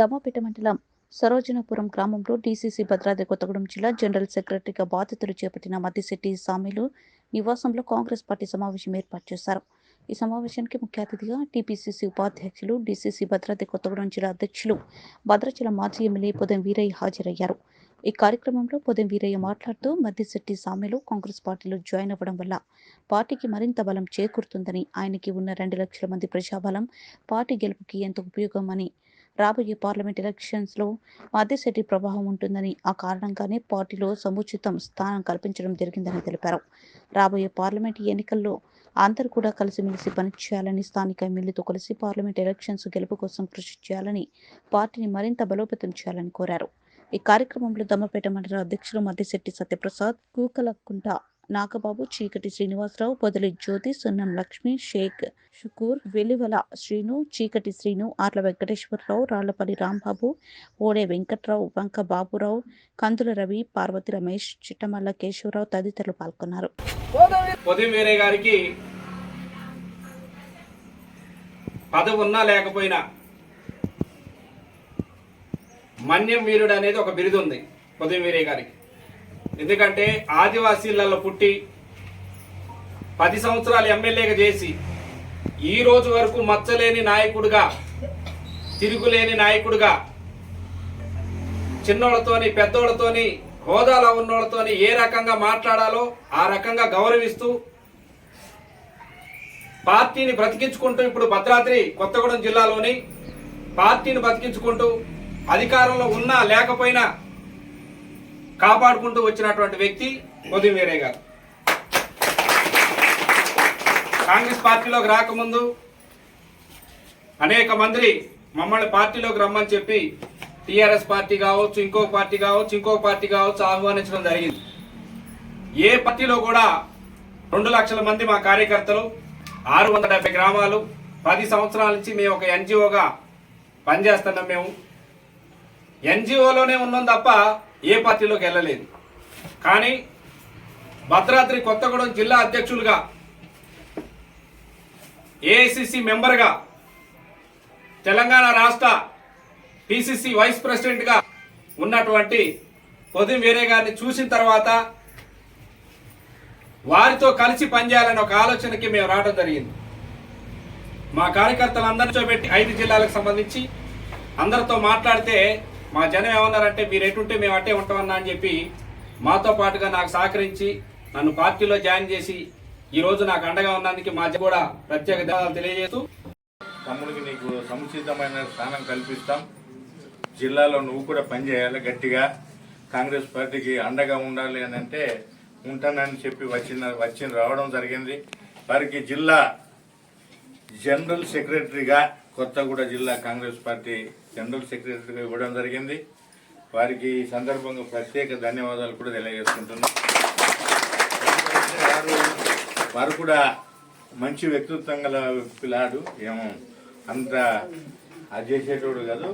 దమ్మపేట మండలం సరోజనపురం గ్రామంలో డీసీసీ భద్రాద్రి కొత్తగూడెం జిల్లా జనరల్ సెక్రటరీగా బాధ్యతలు చేపట్టిన మద్దిశెట్టి సామీలు నివాసంలో కాంగ్రెస్ పార్టీ సమావేశం ఏర్పాటు చేశారు. ఈ సమావేశానికి ముఖ్య అతిథిగా టీపీసీసీ ఉపాధ్యక్షులు డీసీసీ భద్రాద్రి కొత్తగూడెం జిల్లా అధ్యక్షులు భద్రాచల మాజీ ఎమ్మెల్యే పొదం వీరయ్య హాజరయ్యారు. ఈ కార్యక్రమంలో పొదం వీరయ్య మాట్లాడుతూ మద్దిశెట్టి సామెలు కాంగ్రెస్ పార్టీలో జాయిన్ అవ్వడం వల్ల పార్టీకి మరింత బలం చేకూరుతుందని ఆయనకి ఉన్న రెండు లక్షల మంది ప్రజాబలం పార్టీ గెలుపుకి ఎంతో ఉపయోగమని రాబోయే పార్లమెంట్ ఎలక్షన్స్లో మద్దిశెట్టి ప్రభావం ఉంటుందని ఆ కారణంగానే పార్టీలో సముచితం స్థానం కల్పించడం జరిగిందని తెలిపారు. రాబోయే పార్లమెంట్ ఎన్నికల్లో అందరూ కూడా కలిసిమెలిసి పనిచేయాలని స్థానిక ఎమ్మెల్యేతో కలిసి పార్లమెంట్ ఎలక్షన్స్ గెలుపు కోసం కృషి చేయాలని పార్టీని మరింత బలోపేతం చేయాలని కోరారు. ఈ కార్యక్రమంలో దమ్మపేట మండల అధ్యక్షులు మద్దిశెట్టి సత్యప్రసాద్ కూకలకుంట నాగబాబు చీకటి శ్రీనివాసరావు పొదలి జ్యోతి సున్నం లక్ష్మి షేక్ షుకూర్ వెలివల శ్రీను చీకటి శ్రీను ఆర్ల వెంకటేశ్వరరావు రాళ్ళపల్లి రాంబాబు ఓడే వెంకట్రావు వంక బాబురావు కందుల రవి పార్వతి రమేష్ చిట్టమల్ల కేశవరావు తదితరులు పాల్గొన్నారు. గారికి పదవి ఉన్నా లేకపోయినా మన్యం వీరుడు అనేది ఒక బిరుదు ఉంది ఉదయం వీరే గారికి. ఎందుకంటే ఆదివాసీలలో పుట్టి పది సంవత్సరాలు ఎమ్మెల్యేగా చేసి ఈ రోజు వరకు మచ్చలేని నాయకుడిగా తిరుగులేని నాయకుడిగా చిన్నోళ్ళతోని పెద్దోళ్ళతోని హోదాలో ఉన్నోళ్ళతోని ఏ రకంగా మాట్లాడాలో ఆ రకంగా గౌరవిస్తూ పార్టీని బ్రతికించుకుంటూ ఇప్పుడు భద్రాద్రి కొత్తగూడెం జిల్లాలోని పార్టీని బ్రతికించుకుంటూ అధికారంలో ఉన్నా లేకపోయినా కాపాడుకుంటూ వచ్చినటువంటి వ్యక్తి ఉదయం గారు. కాంగ్రెస్ పార్టీలోకి రాకముందు అనేక మంది మమ్మల్ని పార్టీలోకి రమ్మని చెప్పి టీఆర్ఎస్ పార్టీ కావచ్చు ఇంకో పార్టీ కావచ్చు ఇంకో పార్టీ కావచ్చు ఆహ్వానించడం జరిగింది. ఏ పార్టీలో కూడా రెండు లక్షల మంది మా కార్యకర్తలు ఆరు వందల డెబ్బై గ్రామాలు పది సంవత్సరాల నుంచి మేము ఒక ఎన్జిఓగా పనిచేస్తున్నాం మేము. ఎన్జిఓలోనే ఉన్నాం తప్ప ఏ పార్టీలోకి వెళ్ళలేదు. కానీ భద్రాద్రి కొత్తగూడెం జిల్లా అధ్యక్షులుగా ఏఐసిసి మెంబర్గా తెలంగాణ రాష్ట్ర పిసిసి వైస్ ప్రెసిడెంట్గా ఉన్నటువంటి పొదిం వేరే గారిని చూసిన తర్వాత వారితో కలిసి పనిచేయాలనే ఒక ఆలోచనకి మేము రావడం జరిగింది. మా కార్యకర్తలందరితో పెట్టి ఐదు జిల్లాలకు సంబంధించి అందరితో మాట్లాడితే మా జనం ఏమన్నారంటే మీరు ఎటుంటే మేము అట్టే ఉంటామన్నా అని చెప్పి మాతో పాటుగా నాకు సహకరించి నన్ను పార్టీలో జాయిన్ చేసి ఈ రోజు నాకు అండగా ఉన్నందుకు మా కూడా ప్రత్యేక ధన్యవాదాలు తెలియజేస్తూ తమ్ముడికి నీకు సముచితమైన స్థానం కల్పిస్తాం. జిల్లాలో నువ్వు కూడా పనిచేయాలి గట్టిగా. కాంగ్రెస్ పార్టీకి అండగా ఉండాలి అని అంటే ఉంటానని చెప్పి వచ్చిన వచ్చి రావడం జరిగింది. వారికి జిల్లా జనరల్ సెక్రటరీగా కొత్తగూడ జిల్లా కాంగ్రెస్ పార్టీ జనరల్ సెక్రటరీగా ఇవ్వడం జరిగింది. వారికి ఈ సందర్భంగా ప్రత్యేక ధన్యవాదాలు కూడా తెలియజేసుకుంటున్నాం. వారు వారు కూడా మంచి వ్యక్తిత్వం గల పిల్లాడు. ఏమో అంత అది చేసేటోడు కాదు.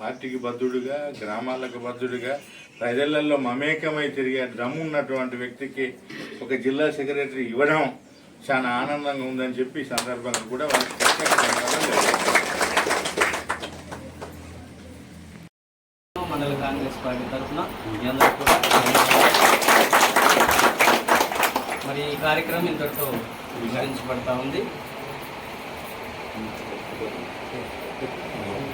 పార్టీకి బద్ధుడుగా గ్రామాలకు బద్ధుడుగా ప్రజలలో మమేకమై తిరిగే దమ్ము ఉన్నటువంటి వ్యక్తికి ఒక జిల్లా సెక్రటరీ ఇవ్వడం చాలా ఆనందంగా ఉందని చెప్పి ఈ సందర్భంగా కూడా వారికి ప్రత్యేక ధన్యవాదాలు తెలియజేస్తున్నాను. మండల కాంగ్రెస్ పార్టీ తరఫున మీ కూడా మరి ఈ కార్యక్రమం ఇంతటితో వివరించబడతా ఉంది.